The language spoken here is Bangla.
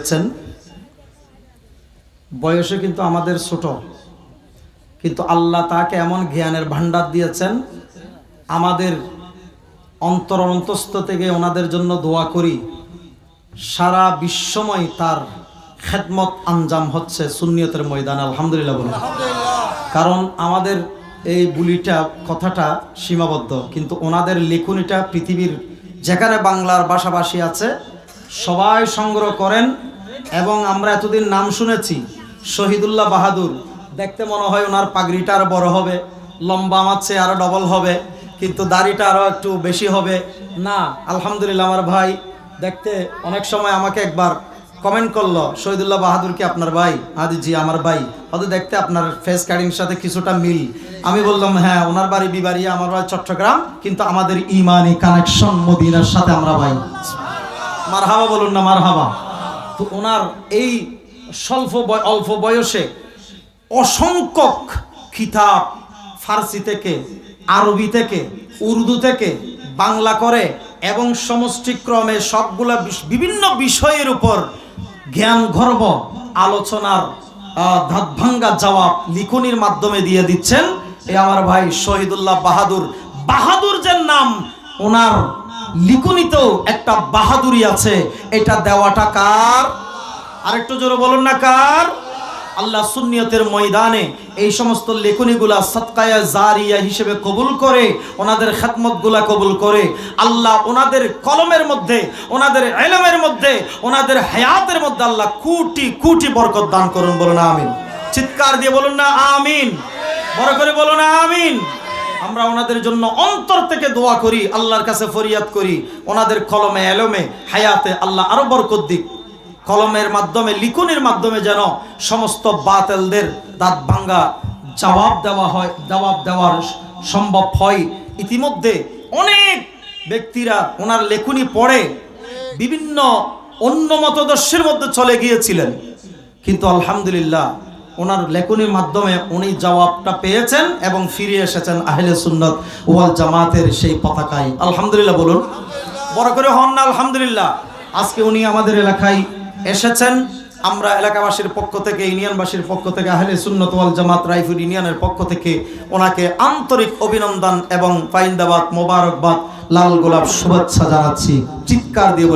আছেন বয়সে কিন্তু আমাদের ছোট। কিন্তু আল্লাহ তাকে এমন জ্ঞানের ভান্ডার দিয়েছেন আমাদের অন্তর অন্তস্থ থেকে ওনাদের জন্য দোয়া করি সারা বিশ্বময় তার খেদমত আঞ্জাম হচ্ছে সুন্নিয়তের ময়দান আলহামদুলিল্লাহ বলুন। কারণ আমাদের এই বুলিটা কথাটা সীমাবদ্ধ কিন্তু ওনাদের লেখনীটা পৃথিবীর যেখানে বাংলার ভাষাভাষী আছে সবাই সংগ্রহ করেন এবং আমরা এতদিন নাম শুনেছি, শহীদুল্লাহ বাহাদুর। দেখতে মনে হয় ওনার পাগড়িটা আরও বড় হবে, লম্বা আমার চেয়ে আরও ডবল হবে, কিন্তু দাড়িটা আরও একটু বেশি হবে। না, আলহামদুলিল্লাহ আমার ভাই, দেখতে অনেক সময় আমাকে একবার কমেন্ট করল, শহীদুল্লাহ বাহাদুর কি আপনার ভাই? আদি জি, আমার ভাই। হয়তো দেখতে আপনার ফেস কাটিং সাথে কিছুটা মিল। আমি বললাম হ্যাঁ ওনার বাড়ি বিবাড়ি আমার বাড়ি চট্টগ্রাম, কিন্তু আমাদের ইমানি কানেকশন মদিনার সাথে আমরা ভাই। মার হাবা বলুন না মার হাবা তো ওনার এই স্বল্প অল্প বয়সে অসংখ্যক খিতাব ফার্সি থেকে, আরবি থেকে, উর্দু থেকে, বাংলা করে এবং সমষ্টিক্রমে সবগুলা বিভিন্ন বিষয়ের উপর জ্ঞান গর্ব আলোচনার ধাতভাঙ্গা জবাব লিখনির মাধ্যমে দিয়ে দিচ্ছেন। এ আমার ভাই শহীদুল্লাহ বাহাদুর। বাহাদুর যে নাম ওনার লিখনিতেও একটা বাহাদুরি আছে। এটা দেওয়াটা কার? আরেকটু জোরে বলুন না কার? আল্লাহ সুন্নিয়তের ময়দানে এই সমস্ত লেখনীগুলা সৎকায়া জারিয়া হিসেবে কবুল করে, ওনাদের খেদমতগুলা কবুল করে। আল্লাহ ওনাদের কলমের মধ্যে, ওনাদের এলমের মধ্যে, ওনাদের হায়াতের মধ্যে আল্লাহ কোটি কোটি বরকত দান করুন বলুন আমিন। চিৎকার দিয়ে বলুন না আমিন। বড় করে বলুন না আমিন। আমরা ওনাদের জন্য অন্তর থেকে দোয়া করি, আল্লাহর কাছে ফরিয়াদ করি। ওনাদের কলমে, এলমে, হায়াতে আল্লাহ আরও বরকত দিক। কলমের মাধ্যমে, লিখনের মাধ্যমে যেন সমস্ত বাতেলদের দাঁত ভাঙ্গা জবাব দেওয়া হয়, জবাব দেওয়ার সম্ভব হয়। ইতিমধ্যে অনেক ব্যক্তিরা ওনার লেখনী পড়ে, বিভিন্ন অন্য মতদর্শের মধ্যে চলে গিয়েছিলেন। কিন্তু আলহামদুলিল্লাহ ওনার লেখনির মাধ্যমে উনি জবাবটা পেয়েছেন এবং ফিরে এসেছেন আহলে সুন্নত ওয়াল জামাতের সেই পতাকায়। আলহামদুলিল্লাহ বলুন। বড় করে হন না, আলহামদুলিল্লাহ। আজকে উনি আমাদের এলাকায় এসেছেন। আমরা এলাকাবাসীর পক্ষ থেকে, ইউনিয়নবাসীর পক্ষ থেকে, আহলে সুন্নত ওয়াল জামাত রাইফুল ইউনিয়নের পক্ষ থেকে ওনাকে আন্তরিক অভিনন্দন এবং পাইন্দাবাদ মোবারকবাদ, লাল গোলাপ শুভেচ্ছা জানাচ্ছি। চিৎকার দিয়ে